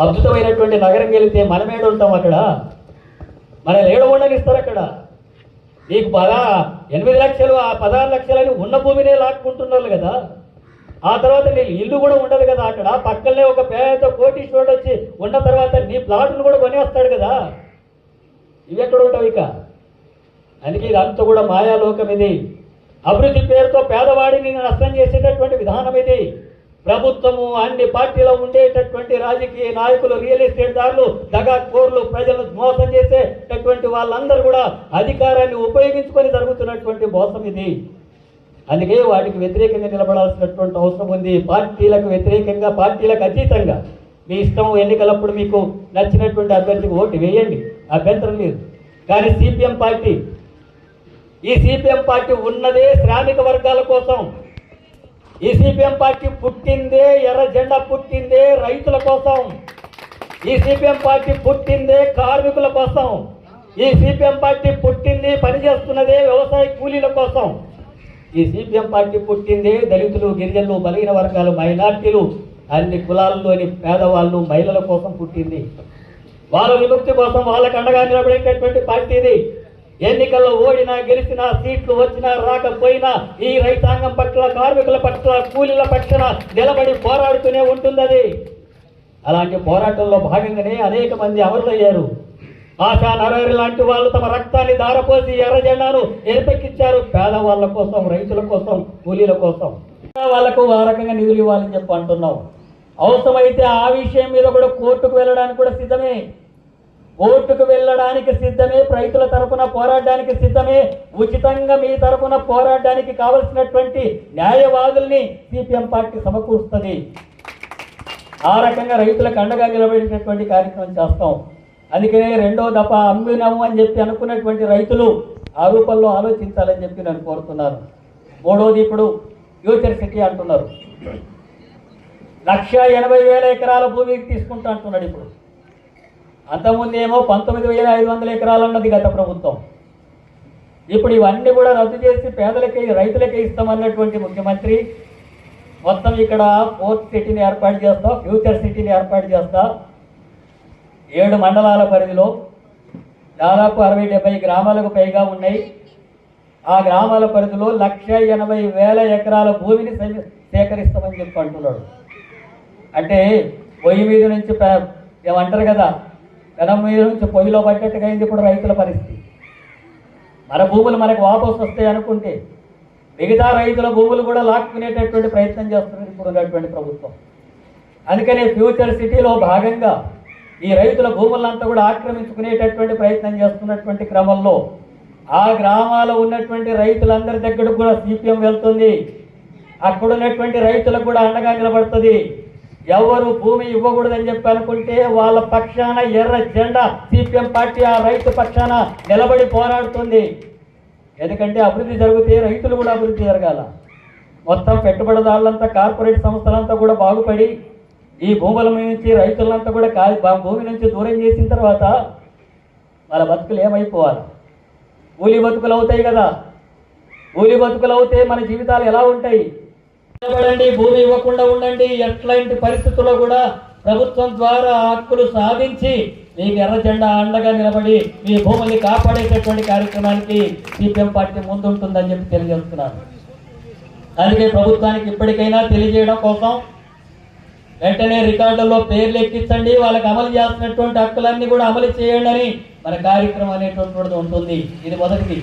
అద్భుతమైనటువంటి నగరం వెళితే మనమేడ ఉంటాం అక్కడ. మన ఏడ ఉండనిస్తారు అక్కడ. నీకు పద ఎనిమిది లక్షలు ఆ పదహారు లక్షలని ఉన్న భూమినే లాక్కుంటున్నారు కదా. ఆ తర్వాత నీ ఇల్లు కూడా ఉండదు కదా అక్కడ. పక్కనే ఒక పేద కోటీశ్వరుడు వచ్చి ఉన్న తర్వాత నీ ప్లాట్ను కూడా కొనేస్తాడు కదా. ఇవి ఎక్కడ ఉంటావు ఇక? అందుకే ఇదంతా కూడా మాయాలోకం ఇది. అభివృద్ధి పేరుతో పేదవాడిని నష్టం చేసేటటువంటి విధానం ఇది. ప్రభుత్వము అన్ని పార్టీలో ఉండేటటువంటి రాజకీయ నాయకులు రియల్ ఎస్టేట్ దారులు దగాకోర్లు ప్రజలను మోసం చేసేటటువంటి వాళ్ళందరూ కూడా అధికారాన్ని ఉపయోగించుకొని జరుగుతున్నటువంటి మోసం ఇది. అందుకే వాటికి వ్యతిరేకంగా నిలబడాల్సినటువంటి అవసరం ఉంది. పార్టీలకు వ్యతిరేకంగా పార్టీలకు అతీతంగా. మీ ఇష్టం ఎన్నికలప్పుడు మీకు నచ్చినటువంటి అభ్యర్థికి ఓటు వేయండి. అభ్యంతరం లేదు. కానీ సిపిఎం పార్టీ ఈ సిపిఎం పార్టీ ఉన్నదే శ్రామిక వర్గాల కోసం ఈ సిపిఎం పార్టీ పుట్టిందే ఎర్ర జెండా పుట్టిందే రైతుల కోసం. ఈ సిపిఎం పార్టీ పుట్టిందే కార్మికుల కోసం. ఈ సిపిఎం పార్టీ పుట్టింది పనిచేస్తున్నదే వ్యవసాయ కూలీల కోసం. ఈ సిపిఎం పార్టీ పుట్టిందే దళితులు గిరిజనులు బలహీన వర్గాలు మైనార్టీలు అన్ని కులాల్లోని పేదవాళ్ళు మహిళల కోసం పుట్టింది. వాళ్ళ విముక్తి కోసం వాళ్ళకు అండగా నిలబడేటటువంటి పార్టీ ఇది. ఎన్నికల్లో ఓడినా గెలిచినా సీట్లు వచ్చినా రాకపోయినా ఈ రైతాంగం పట్ల కార్మికుల పట్ల కూలీల పట్ల నిలబడి పోరాడుతూనే ఉంటుంది అలాంటి పోరాటంలో భాగంగానే అనేక మంది అమరులయ్యారు. ఆశా నరహరి లాంటి వాళ్ళు తమ రక్తాన్ని దారపోసి ఎర్ర జెండాను ఎరిపెక్కించారు పేదవాళ్ళ కోసం రైతుల కోసం కూలీల కోసం. వాళ్ళకు ఆ రకంగా నిధులు ఇవ్వాలని చెప్పి అంటున్నాం. అవసరమైతే ఆ విషయం మీద కూడా కోర్టుకు వెళ్ళడానికి కూడా సిద్ధమే. కోర్టుకు వెళ్ళడానికి సిద్ధమే రైతుల తరపున పోరాడడానికి సిద్ధమే ఉచితంగా మీ తరపున పోరాడడానికి కావలసినటువంటి న్యాయవాదుల్ని సిపిఎం పార్టీ సమకూరుస్తుంది. ఆ రకంగా రైతులకు అండగా నిలబడినటువంటి కార్యక్రమం చేస్తాం. అందుకనే రెండో దఫ అమ్మినాము అని చెప్పి అనుకున్నటువంటి రైతులు ఆ రూపంలో ఆలోచించాలని చెప్పి నేను కోరుతున్నాను. మూడోది ఇప్పుడు ఫ్యూచర్ సిటీ అంటున్నారు. లక్ష ఎనభై వేల ఎకరాల భూమికి తీసుకుంటా అంటున్నాడు ఇప్పుడు. అంతకుముందు ఏమో పంతొమ్మిది వేల ఐదు వందల ఎకరాలు అన్నది గత ప్రభుత్వం. ఇప్పుడు ఇవన్నీ కూడా రద్దు చేసి పేదలకి రైతులకే ఇస్తామన్నటువంటి ముఖ్యమంత్రి మొత్తం ఇక్కడ ఫోర్త్ సిటీని ఏర్పాటు చేస్తా ఫ్యూచర్ సిటీని ఏర్పాటు చేస్తా. ఏడు మండలాల పరిధిలో దాదాపు అరవై డెబ్బై గ్రామాలకు పైగా ఉన్నాయి. ఆ గ్రామాల పరిధిలో లక్ష ఎనభై వేల ఎకరాల భూమిని సే- సేకరిస్తామని చెప్పి అంటున్నాడు. అంటే పొయ్యి మీద నుంచి ఏమంటారు కదా పెనం మీద నుంచి పొయ్యిలో పడ్డట్టుగా అయింది ఇప్పుడు రైతుల పరిస్థితి. మన భూములు మనకు వాపసు వస్తాయి అనుకుంటే మిగతా రైతుల భూములు కూడా లాక్కునేటటువంటి ప్రయత్నం చేస్తున్నది ఇప్పుడు ఉన్నటువంటి ప్రభుత్వం. అందుకనే ఫ్యూచర్ సిటీలో భాగంగా ఈ రైతుల భూములంతా కూడా ఆక్రమించుకునేటటువంటి ప్రయత్నం చేస్తున్నటువంటి క్రమంలో ఆ గ్రామాల్లో ఉన్నటువంటి రైతులందరి దగ్గరకు కూడా సిపిఎం వెళ్తుంది. అక్కడ ఉన్నటువంటి రైతులకు కూడా అండగా నిలబడుతుంది. ఎవరు భూమి ఇవ్వకూడదని చెప్పి అనుకుంటే వాళ్ళ పక్షాన ఎర్ర జెండా సిపిఎం పార్టీ ఆ రైతు పక్షాన నిలబడి పోరాడుతుంది. ఎందుకంటే అభివృద్ధి జరిగితే రైతులు కూడా అభివృద్ధి జరగాల. మొత్తం పెట్టుబడిదారులంతా కార్పొరేట్ సంస్థలంతా కూడా బాగుపడి ఈ భూముల నుంచి రైతులంతా కూడా కా భూమి నుంచి దూరం చేసిన తర్వాత వాళ్ళ బతుకులు ఏమైపోవాలి? కూలి బతుకులు అవుతాయి కదా. కూలి బతుకులు అవుతే మన జీవితాలు ఎలా ఉంటాయి? భూమి ఇవ్వకుండా ఉండండి ఎట్లాంటి పరిస్థితుల్లో కూడా ప్రభుత్వం ద్వారా హక్కులు సాధించి మీకు ఎర్ర జెండా అండగా నిలబడి మీ భూమిని కాపాడేటటువంటి కార్యక్రమానికి సిపిఎం పార్టీ ముందుంటుందని చెప్పి తెలియజేస్తున్నారు. అందుకే ప్రభుత్వానికి ఇప్పటికైనా తెలియజేయడం కోసం వెంటనే రికార్డుల్లో పేర్లు ఎక్కించండి వాళ్ళకి అమలు చేస్తున్నటువంటి హక్కులన్నీ కూడా అమలు చేయండి అని మన కార్యక్రమం అనేటువంటిది ఉంటుంది. ఇది మొదటిది.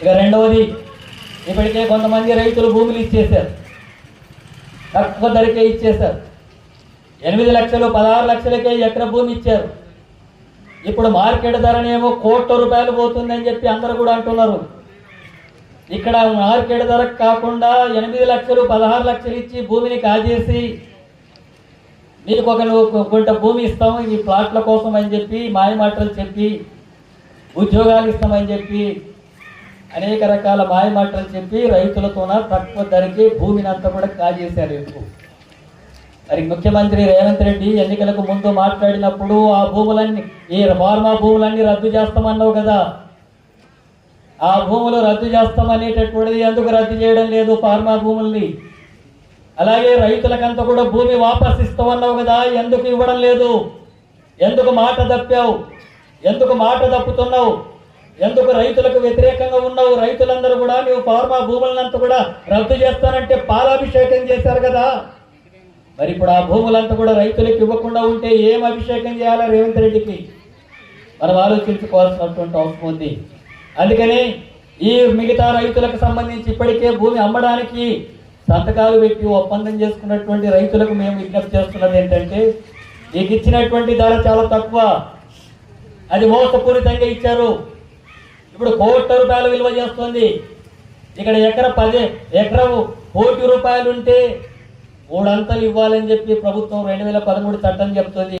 ఇక రెండవది ఇప్పటికే కొంతమంది రైతులు భూములు ఇచ్చేశారు. తక్కువ ధరకే ఇచ్చేశారు. ఎనిమిది లక్షలు పదహారు లక్షలకే ఎకర భూమి ఇచ్చారు. ఇప్పుడు మార్కెట్ ధరనేమో కోట్ల రూపాయలు పోతుందని చెప్పి అందరూ కూడా అంటున్నారు. ఇక్కడ మార్కెట్ ధర కాకుండా ఎనిమిది లక్షలు పదహారు లక్షలు ఇచ్చి భూమిని కాజేసి మీకు ఒక కొంత భూమి ఇస్తాము ఈ ప్లాట్ల కోసం అని చెప్పి మాయమాటలు చెప్పి ఉద్యోగాలు ఇస్తామని చెప్పి అనేక రకాల మాయమాటలు చెప్పి రైతులతోన తక్కువ ధరకి భూమిని అంతా కూడా కాజేశారు ఎక్కువ మరి ముఖ్యమంత్రి రేవంత్ రెడ్డి ఎన్నికలకు ముందు మాట్లాడినప్పుడు ఆ భూములన్నీ ఈ ఫార్మా భూములన్నీ రద్దు చేస్తామన్నావు కదా. ఆ భూములు రద్దు చేస్తామనేటటువంటిది ఎందుకు రద్దు చేయడం లేదు ఫార్మా భూముల్ని? అలాగే రైతులకంతా కూడా భూమి వాపస్ ఇస్తామన్నావు కదా ఎందుకు ఇవ్వడం లేదు? ఎందుకు మాట తప్పావు? ఎందుకు మాట తప్పుతున్నావు? ఎందుకు రైతులకు వ్యతిరేకంగా ఉన్నావు? రైతులందరూ కూడా నువ్వు ఫార్మా భూములంతా కూడా రద్దు చేస్తానంటే పాలాభిషేకం చేశారు కదా. మరి ఇప్పుడు ఆ భూములంతా కూడా రైతులకు ఇవ్వకుండా ఉంటే ఏం అభిషేకం చేయాలి రేవంత్ రెడ్డికి? మనం ఆలోచించుకోవాల్సినటువంటి అవసరం ఉంది. అందుకని ఈ మిగతా రైతులకు సంబంధించి ఇప్పటికే భూమి అమ్మడానికి సంతకాలు పెట్టి ఒప్పందం చేసుకున్నటువంటి రైతులకు మేము విజ్ఞప్తి చేస్తున్నది ఏంటంటే నీకు ఇచ్చినటువంటి ధర చాలా తక్కువ. అది మోసపూరితంగా ఇచ్చారు. ఇప్పుడు కోట్ల రూపాయలు విలువ చేస్తుంది. ఇక్కడ ఎకర పది ఎకరం కోటి రూపాయలు ఉంటే మూడంతలు ఇవ్వాలని చెప్పి ప్రభుత్వం రెండు వేల పదమూడు చట్టం చెప్తుంది.